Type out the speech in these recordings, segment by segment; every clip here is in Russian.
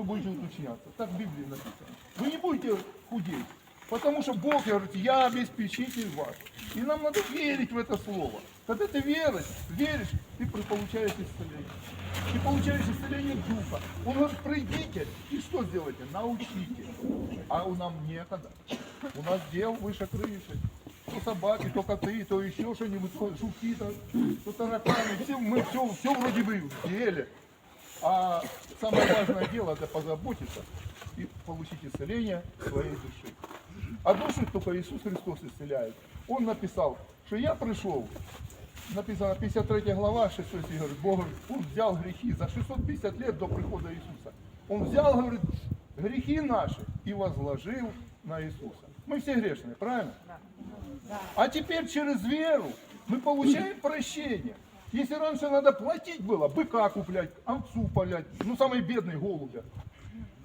вы будете уточняться. Так в Библии написано. Вы не будете худеть. Потому что Бог говорит, я обеспечитель вас. И нам надо верить в это слово. Когда ты веришь, веришь, ты получаешь исцеление. Ты получаешь исцеление духа. Он говорит, придите и что сделайте? Научите. А у нам некогда. У нас дел выше крыши. То собаки, то коты, то еще что-нибудь, то жуки, то, то тараканы. Все, мы все, все вроде бы в деле. А самое важное дело это позаботиться и получить исцеление своей души. А душу только Иисус Христос исцеляет. Он написал, что я пришел, написано 53 глава, 6 стих, говорит, Бог Он взял грехи за 650 лет до прихода Иисуса. Он взял, говорит, грехи наши и возложил на Иисуса. Мы все грешные, правильно? А теперь через веру мы получаем прощение. Если раньше надо платить было, быка куплять, овцу полять, ну самый бедный голубя.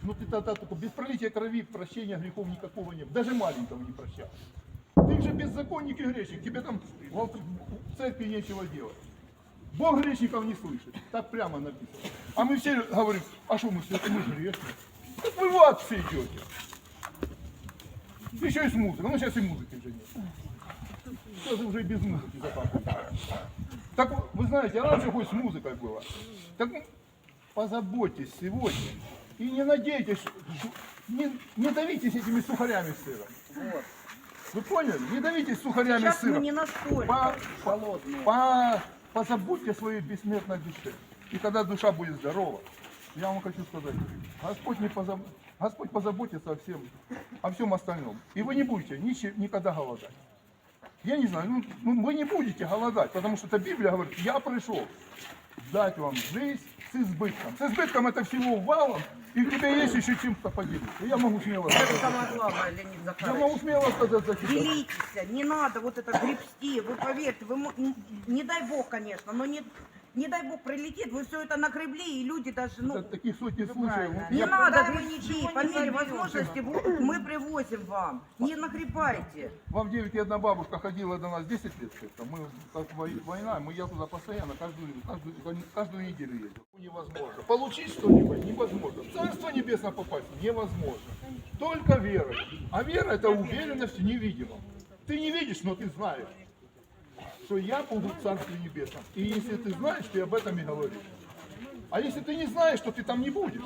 Ну ты тогда только без пролития крови прощения грехов никакого нет. Даже маленького не прощал. Ты же беззаконник и грешник, тебе там в церкви нечего делать. Бог грешников не слышит. Так прямо написано. А мы все говорим, а что мы все, мы грешные. Так вы в ад все идете. Еще и с музыкой. Ну сейчас и музыки уже нет. Сейчас уже и без музыки закапывают. Так вы знаете, раньше хоть с музыкой было. Так ну, позаботьтесь сегодня. И не надейтесь, не, не давитесь этими сухарями с сыром. Вы поняли? Не давитесь сухарями Сейчас с мы сыром. не настолько По- холодные. по- позаботьте о своей бессмертной душе. И тогда душа будет здорова. Я вам хочу сказать, Господь, не позаб... Господь позаботится о всем, о всем остальном. И вы не будете ниче- никогда голодать. Я не знаю, ну, ну, вы не будете голодать, потому что эта Библия говорит, я пришел дать вам жизнь с избытком. С избытком это всего валом, и у тебя есть еще чем-то поделиться. Я могу смело Это сказать. самое главное, Леонид Я Захарович. могу смело сказать за себя. Делитесь, не надо вот это гребсти. Вы поверьте, вы, не дай бог, конечно, но не, не дай бог прилетит, вы все это нагребли, и люди даже, ну, Это таких сотни случаев. не Я- надо не по мере возможности вы- мы привозим вам. Не нагребайте. Вам 9 одна бабушка ходила до нас 10 лет. как-то. Мы, как вой- война, мы я туда постоянно, каждую, каждую, каждую неделю ездил. Невозможно. Получить что-нибудь невозможно. В Царство Небесное попасть невозможно. Только верой. А вера это уверенность в невидимом. Ты не видишь, но ты знаешь, что я буду в Царстве Небесном. И если ты знаешь, ты об этом и говоришь. А если ты не знаешь, то ты там не будешь.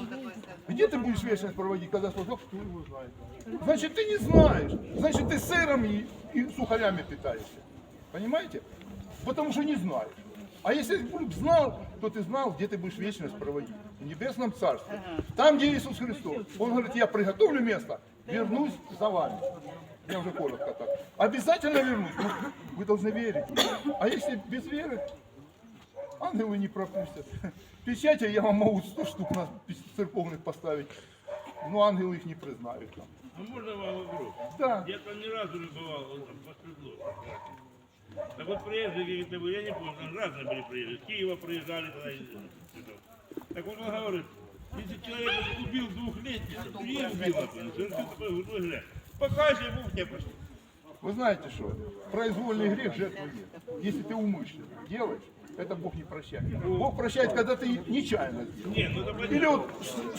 Где ты будешь вечность проводить, когда Бог кто его знает? Значит, ты не знаешь. Значит, ты сыром и, и сухарями питаешься. Понимаете? Потому что не знаешь. А если бы знал, то ты знал, где ты будешь вечность проводить. В небесном царстве. Там, где Иисус Христос. Он говорит, я приготовлю место, вернусь за вами. Я уже коротко так. Обязательно вернусь. Ну, Вы должны верить. А если без веры, ангелы не пропустят. Печати я вам могу 100 штук на церковных поставить. Но ангелы их не признают. там. Ну можно вам вопрос? Да. Я там ни разу не бывал, он там по Свердловску. Так вот приезжие, я говорю, я не помню, разные были приезжие. С Киева приезжали тогда. и-. Так вот он говорит, если человек убил двухлетнего, то и убил, например, совершил такой грубый грех. Бог тебя простит. Вы знаете что? Произвольный грех жертвы нет. Если ты умышленно делаешь, это Бог не прощает. Бог прощает, когда ты нечаянно сделал. Нет, ну. Или вот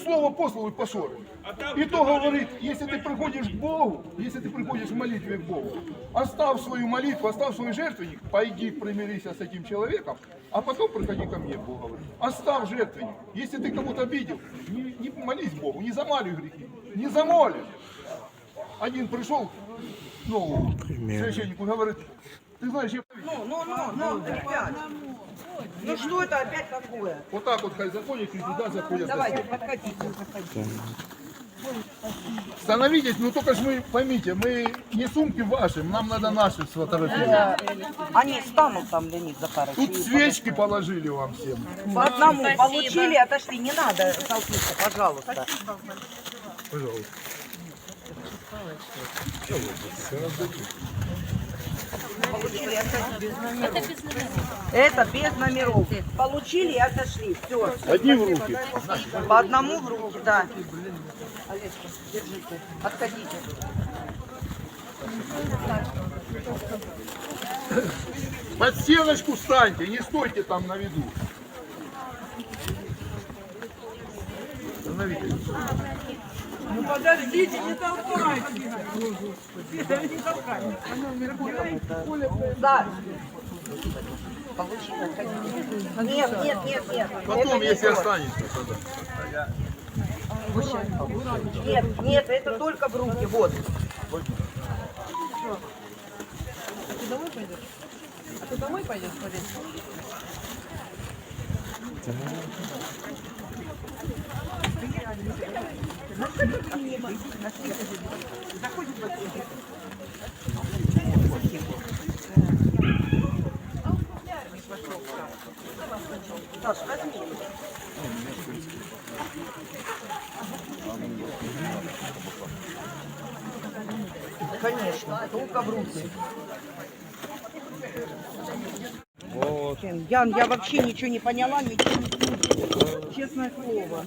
слово послал и пошел. А И то говорит, если ты приходишь к Богу, если ты приходишь в молитве к Богу, оставь свою молитву, оставь свой жертвенник, пойди примирись с этим человеком, а потом приходи ко мне, Бог говорит. Оставь жертвенник. Если ты кого-то обидел, не, не молись Богу, не замалюй грехи, не замолишь. Один пришел, ну, священнику говорит, ты знаешь, я Ну, ну, ну, ну, ребят. Ну что это опять такое? вот так вот хай заходит, и туда заходят. Давайте, подходите, подходите. Становитесь, ну только ж мы, поймите, мы не сумки ваши, нам надо наши сфотографировать. Они станут там, Леонид Захарович. Тут свечки положили вам всем. По одному получили, отошли. Не надо салфетку, пожалуйста. Пожалуйста. Это без номеров. Получили и отошли. Все. Одни в руки. По одному в руки, да. Олежка, держите. Отходите. Под стеночку встаньте, не стойте там на виду. Остановитесь. Ну подождите, не толкайте. Не толкайте. Да. Нет, нет, нет, нет. Потом, если останется, тогда. Нет, нет, это только в руки. Вот. Саш, возьми. Конечно, только в руки. Ян, я вообще ничего не поняла, ничего не слышала. Честное слово.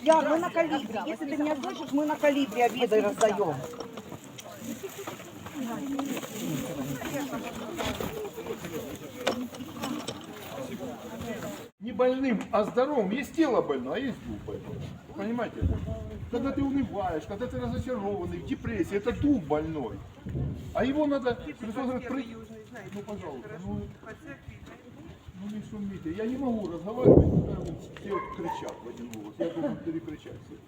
Ян, мы на калибре. Если ты меня слышишь, мы на калибре обеды раздаем. Не больным, а здоровым. Есть тело больное, а есть дух больной. Понимаете? Когда ты унываешь, когда ты разочарованный, в депрессии, это дух больной. А его надо, Христос говорит, ну пожалуйста, ну, ну не шумите. Я не могу разговаривать, все кричат в один голос. Я должен перекричать всех.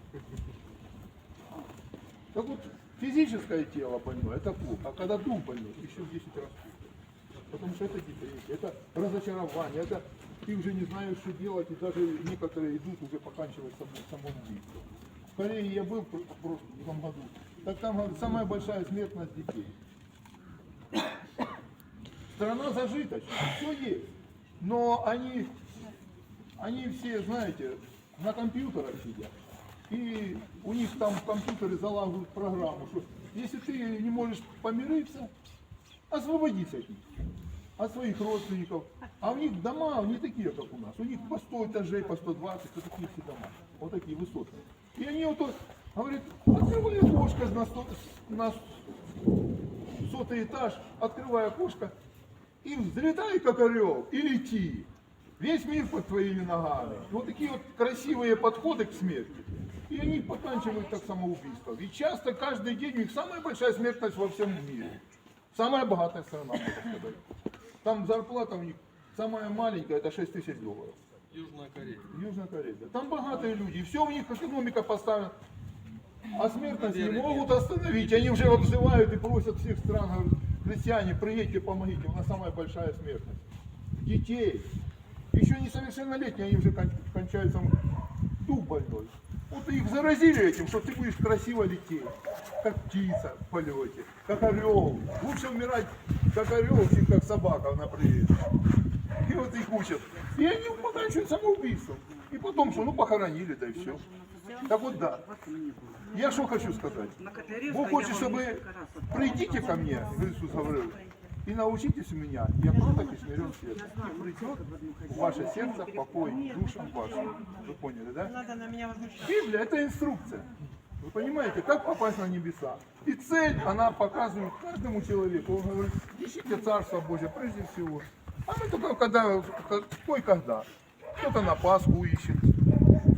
Так вот, физическое тело больное, это плохо. А когда дух больной, еще в 10 раз хуже. Потому что это депрессия, это разочарование, это ты уже не знаешь, что делать, и даже некоторые идут уже поканчивать само- самоубийством. В Корее я был в прошлом году, так там самая большая смертность детей. Страна зажиточная, все есть. Но они, они все, знаете, на компьютерах сидят. И у них там в компьютере залаживают программу, что если ты не можешь помириться, освободись от них, от своих родственников. А у них дома не такие, как у нас. У них по 100 этажей, по 120, вот такие все дома. Вот такие высотные. И они вот, вот говорят, открывай окошко на, сто- на сотый этаж, открывай окошко, и взлетай, как орел, и лети. Весь мир под твоими ногами. Вот такие вот красивые подходы к смерти. И они поканчивают так самоубийство. И часто каждый день у них самая большая смертность во всем мире. Самая богатая страна, можно сказать. Там зарплата у них самая маленькая, это 6 тысяч долларов. Южная Корея. Южная Корея. Там богатые люди, и все у них экономика поставлена. А смертность не могут остановить. Они уже обзывают и просят всех стран, говорят, христиане, приедьте, помогите, у нас самая большая смертность. Детей. Еще несовершеннолетние, они уже кон- кончают сам дух больной. Вот их заразили этим, что ты будешь красиво лететь, как птица в полете, как орел. Лучше умирать, как орел, чем как собака на привет. И вот их учат. И они поканчивают самоубийством. И потом что, ну похоронили, да и все. Так вот да. Я что хочу сказать. Бог хочет, чтобы придите ко мне, Иисус говорил, и научитесь у меня, я кроток и смирен сердцем. И придет в ваше сердце покой душам вашим. Вы поняли, да? Библия это инструкция. Вы понимаете, как попасть на небеса? И цель она показывает каждому человеку. Он говорит, ищите Царство Божие прежде всего. А мы только когда, кто и когда. Кто-то на Пасху ищет.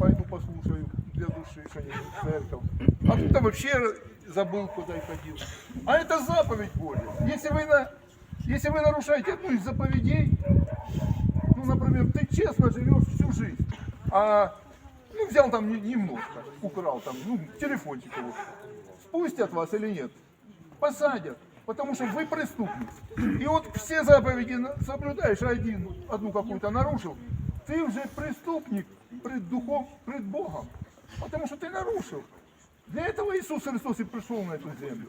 Пойду послушаю для души в церковь. А кто-то вообще забыл, куда и ходил. А это заповедь Божья. Если вы, на, если вы нарушаете одну из заповедей, ну, например, ты честно живешь всю жизнь, а ну, взял там не- немножко, украл там, ну, телефончик его, спустят вас или нет? Посадят, потому что вы преступник. И вот все заповеди соблюдаешь, один, одну какую-то нарушил, ты уже преступник пред духом, пред Богом, потому что ты нарушил. Для этого Иисус Христос и пришел на эту землю,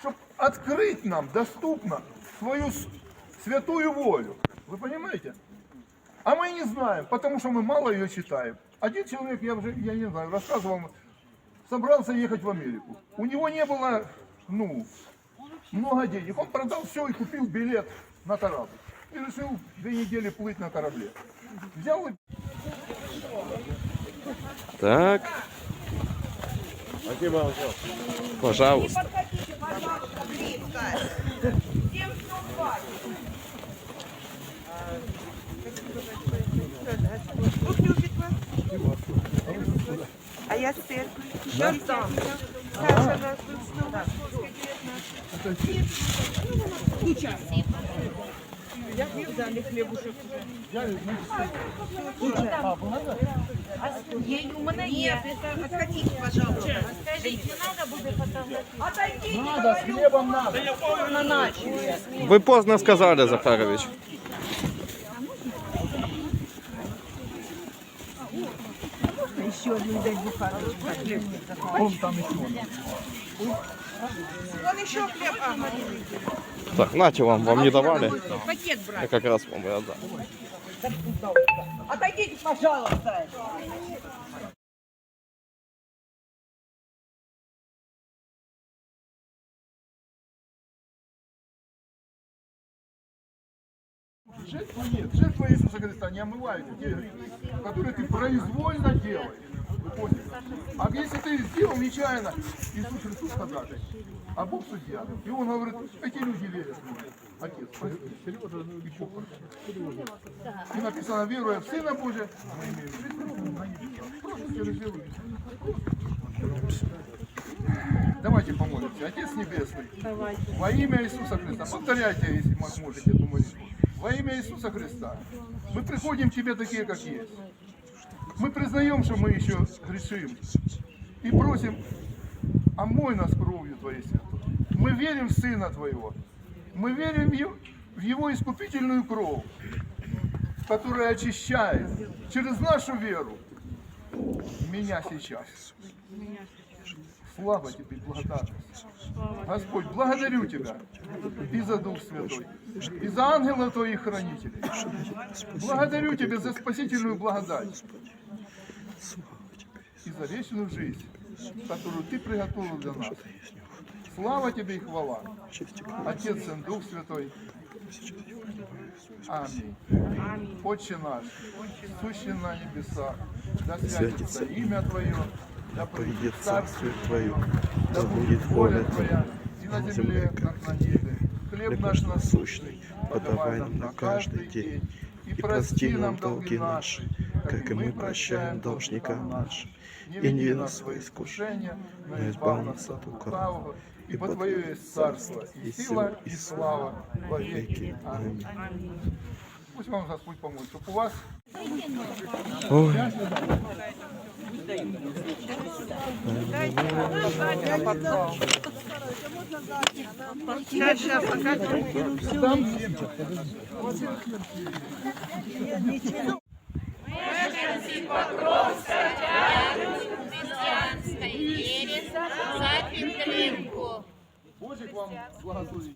чтобы открыть нам доступно свою святую волю. Вы понимаете? А мы не знаем, потому что мы мало ее читаем. Один человек, я уже, я не знаю, рассказывал, собрался ехать в Америку. У него не было, ну, много денег. Он продал все и купил билет на корабль. И решил две недели плыть на корабле. Взял и Так. Пожалуйста. А я церкви. Сейчас там. Саша нас тут снова. Ей у мене є. Отходите, пожалуйста. Отойдите, Надо, с хлебом надо. на начали. Ви поздно сказали, Захарович. Еще один дай бухару. Вон там еще. Вон еще хлеб. Ага. Так, нате вам, вам не давали. Пакет брать. Я как раз вам и отдам. Отойдите, пожалуйста. Жертва нет. Жертва Иисуса Христа не омывает которые ты произвольно делаешь. А если ты сделал нечаянно, Иисус Христос ходатай, а Бог судья. И он говорит, эти люди верят. Отец, Сережа, и написано, веруя в Сына Божия, мы имеем. Просто через веру. Давайте помолимся. Отец Небесный, во имя Иисуса Христа, повторяйте, если можете эту молитву. Во имя Иисуса Христа, мы приходим к Тебе такие, как есть. Мы признаем, что мы еще грешим. И просим, омой нас кровью Твоей святой. Мы верим в Сына Твоего. Мы верим в Его искупительную кровь, которая очищает через нашу веру меня сейчас. Слава Тебе, благодарность. Господь, благодарю Тебя и за Дух Святой, и за ангелов Твоих хранителей. Благодарю Тебя за спасительную благодать и за вечную жизнь, которую Ты приготовил для нас. Слава Тебе и хвала. Отец и Дух Святой. Аминь. Отче наш, сущий на небесах, да святится имя Твое, да придет Царствие Твое, да будет воля Твоя, и на земле, как на небе. Хлеб наш насущный, подавай нам на каждый день, и прости нам долги наши, как и мы прощаем должникам нашим. И не веди нас в свои искушения, но избав нас от лукавого. Ибо Твое есть царство, и сила, и слава во веки. Аминь. Пусть вам Господь поможет, чтобы у вас Ой, Сейчас, сейчас, пока. Божик вам благословит.